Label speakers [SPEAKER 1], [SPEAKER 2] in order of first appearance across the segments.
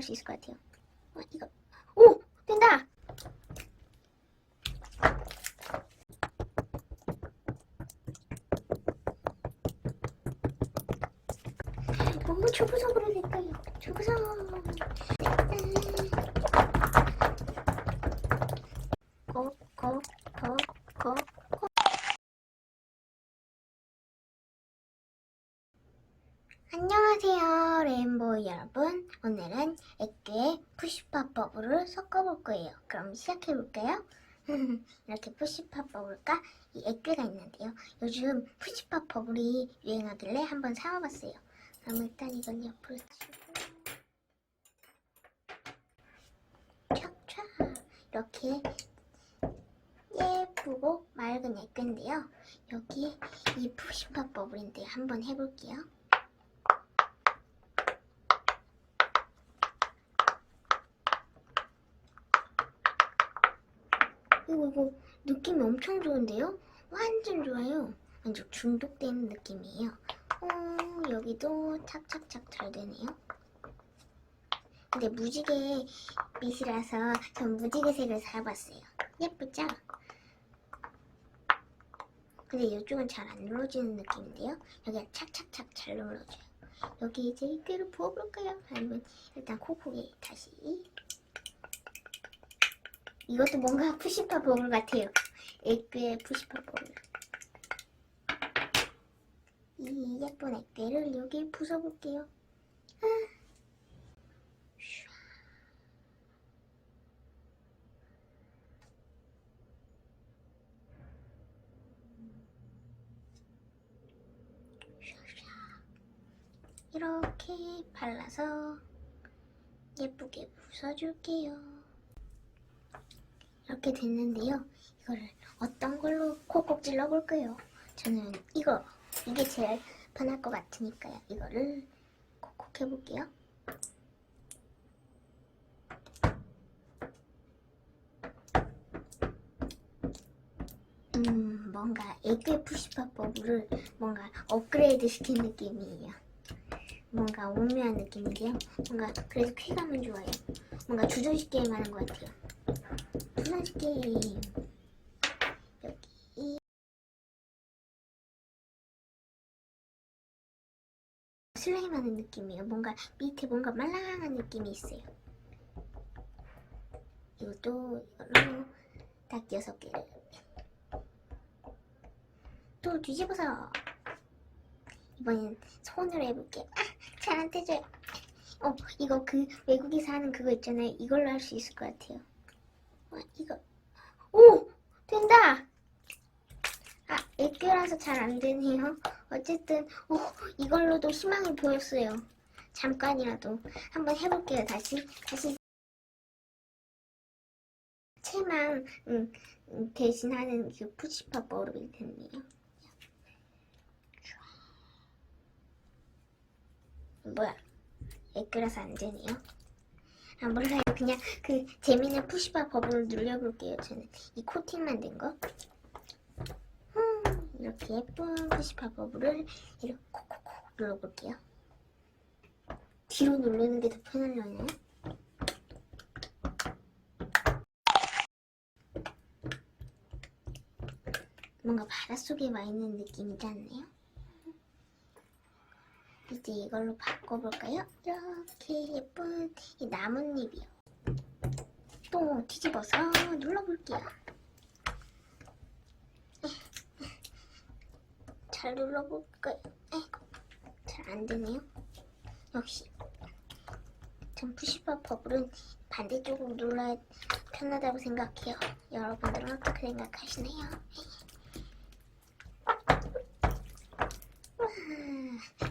[SPEAKER 1] 할 수 있을 것 같아요. 어, 이거 오 된다. 오 초보석으로 될까요? 초보석. 고고고고 안녕하세요 레인보우 여러분 오늘은 액괴의 푸시팝 버블을 섞어볼 거예요. 그럼 시작해볼까요? 이렇게 푸시팝 버블과 이 액괴가 있는데요. 요즘 푸시팝 버블이 유행하길래 한번 사와봤어요. 그럼 일단 이건 옆으로 치고 촥촥 이렇게 예쁘고 맑은 액괴인데요. 여기 이 푸시팝 버블인데 한번 해볼게요 이거 이거 느낌이 엄청 좋은데요? 완전 좋아요. 완전 중독되는 느낌이에요. 어, 여기도 착착착 잘 되네요. 근데 무지개 빛이라서 전 무지개색을 사봤어요. 예쁘죠? 근데 이쪽은 잘 안 눌러지는 느낌인데요. 여기가 착착착 잘 눌러져요. 여기 이제 이끼를 부어볼까요? 아니면 일단 콕콕이 다시 이것도 뭔가 푸시파 버블 같아요. 액괴 푸시파 버블. 이 예쁜 액괴를 여기에 부숴볼게요. 아. 이렇게 발라서 예쁘게 부숴줄게요. 이렇게 됐는데요. 이거를 어떤 걸로 콕콕 찔러볼 거예요. 저는 이거, 이게 제일 편할 것 같으니까요. 이거를 콕콕 해볼게요. 음, 뭔가 버블을 뭔가 업그레이드 시킨 느낌이에요. 뭔가 오묘한 느낌인데요. 뭔가 그래도 쾌감은 좋아요. 뭔가 주저식 게임 하는 것 같아요. 게임 여기 슬라임 하는 느낌이에요. 뭔가 밑에 뭔가 말랑한 느낌이 있어요. 이것도 이걸로 딱 여섯 개를 또 뒤집어서 이번엔 손으로 해볼게요. 아, 잘안 떼져요. 어, 이거 그 외국에서 하는 그거 있잖아요. 이걸로 할 수 있을 것 같아요. 어, 이거. 오 된다. 아 애교라서 잘 안 되네요. 어쨌든 오 이걸로도 희망이 보였어요. 잠깐이라도. 한번 해볼게요 다시. 다시. 채만 음, 음, 대신하는 그 푸시팝 버릇이 됐네요. 뭐야? 애교라서 안 되네요 아 몰라요 그냥 그 재미있는 푸시바 버블을 눌려볼게요 저는 이 코팅만 된 거 음, 이렇게 예쁜 푸시바 버블을 이렇게 콕콕콕 눌러볼게요 뒤로 누르는 게 더 편하려나요? 뭔가 바닷속에 와 있는 느낌이지 않나요? 이제 이걸로 바꿔볼까요? 이렇게 예쁜 이 나뭇잎이요. 또 뒤집어서 눌러볼게요. 잘 눌러볼까요? 잘 안되네요. 역시 전 푸시팝 버블은 반대쪽으로 눌러야 편하다고 생각해요. 여러분들은 어떻게 생각하시나요?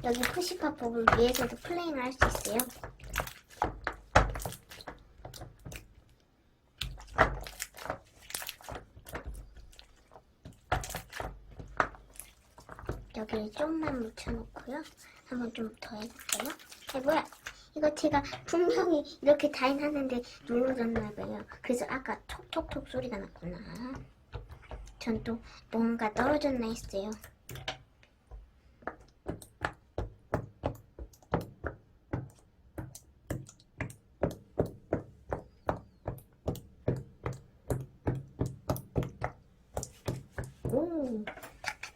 [SPEAKER 1] 여기 푸시팝 버블 위에서도 플레잉을 할 수 있어요. 여기를 좀만 묻혀놓고요. 한번 좀 더 해볼까요? 에 뭐야? 이거 제가 분명히 이렇게 다인 하는데 눌러졌나 봐요. 그래서 아까 톡톡톡 소리가 났구나. 전 또 뭔가 떨어졌나 했어요. 오,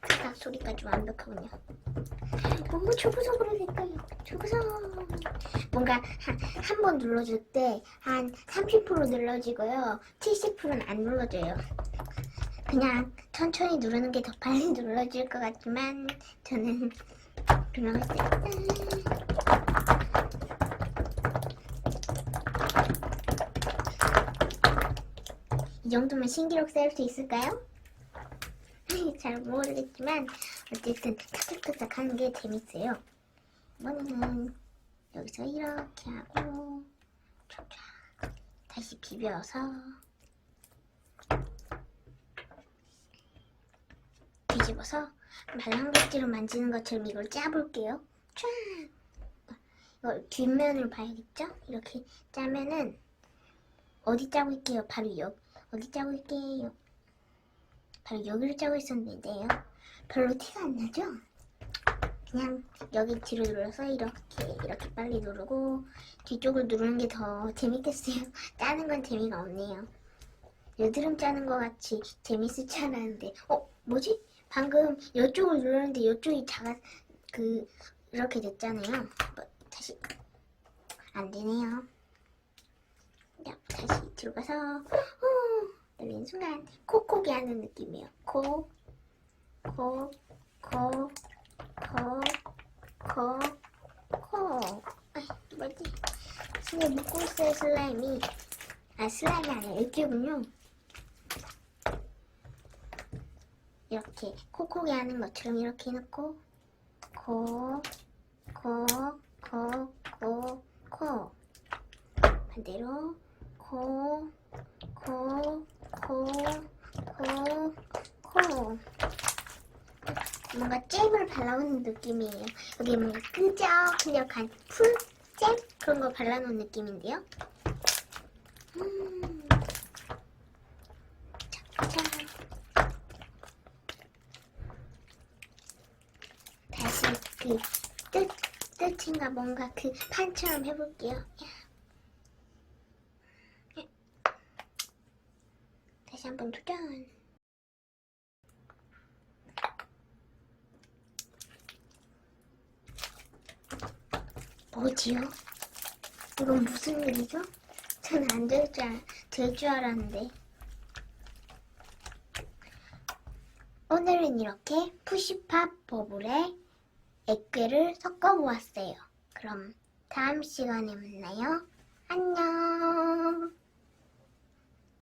[SPEAKER 1] 탁탁탁 소리까지 완벽하군요. 너무 초보적으로 될까요? 초보적. 뭔가 한 번 눌러줄 때 한 30% 눌러지고요. 70%는 안 눌러져요. 그냥 천천히 누르는 게 더 빨리 눌러질 것 같지만 저는 그냥 할 때. 이 정도면 신기록 세울 수 있을까요? 잘 모르겠지만 어쨌든 탁탁탁탁 하는 게 재밌어요. 이번에는 여기서 이렇게 하고 다시 비벼서 뒤집어서 말랑백지로 만지는 것처럼 이걸 짜볼게요. 쫙 이걸 뒷면을 봐야겠죠? 이렇게 짜면은 어디 짜고 있게요? 바로 옆 어디 짜고 있게요? 바로 여기를 짜고 있었는데요. 별로 티가 안 나죠? 그냥 여기 뒤로 눌러서 이렇게 이렇게 빨리 누르고 뒤쪽을 누르는 게 더 재밌겠어요. 짜는 건 재미가 없네요. 여드름 짜는 것 같이 재밌을 줄 알았는데 어 뭐지? 방금 이쪽을 누르는데 이쪽이 작아 그 이렇게 됐잖아요. 뭐, 다시 안 되네요. 야, 다시 뒤로 가서 후 열리는 순간 콕콕이 하는 느낌이에요. 콕, 콕, 콕, 콕, 콕, 콕. 뭐지? 손에 묶고 있어요, 슬라임이. 아, 슬라임이 아니라 액기군요. 이렇게 콕콕이 하는 것처럼 이렇게 해놓고 콕, 콕, 콕, 콕, 콕. 반대로 코, 코, 코, 코, 코. 뭔가 잼을 발라놓은 느낌이에요. 여기 뭔가 끈적끈적한 풀 잼 그런 거 발라놓은 느낌인데요. 음. 자, 자. 다시 그 뜻, 뜻인가 뭔가 그 판처럼 해볼게요. 야. 다시 한번 도전. 뭐지요? 이건 무슨 일이죠? 저는 안 될 줄, 알- 될줄 알았는데. 오늘은 이렇게 푸시팝 버블에 액괴를 섞어 보았어요. 그럼 다음 시간에 만나요. 안녕.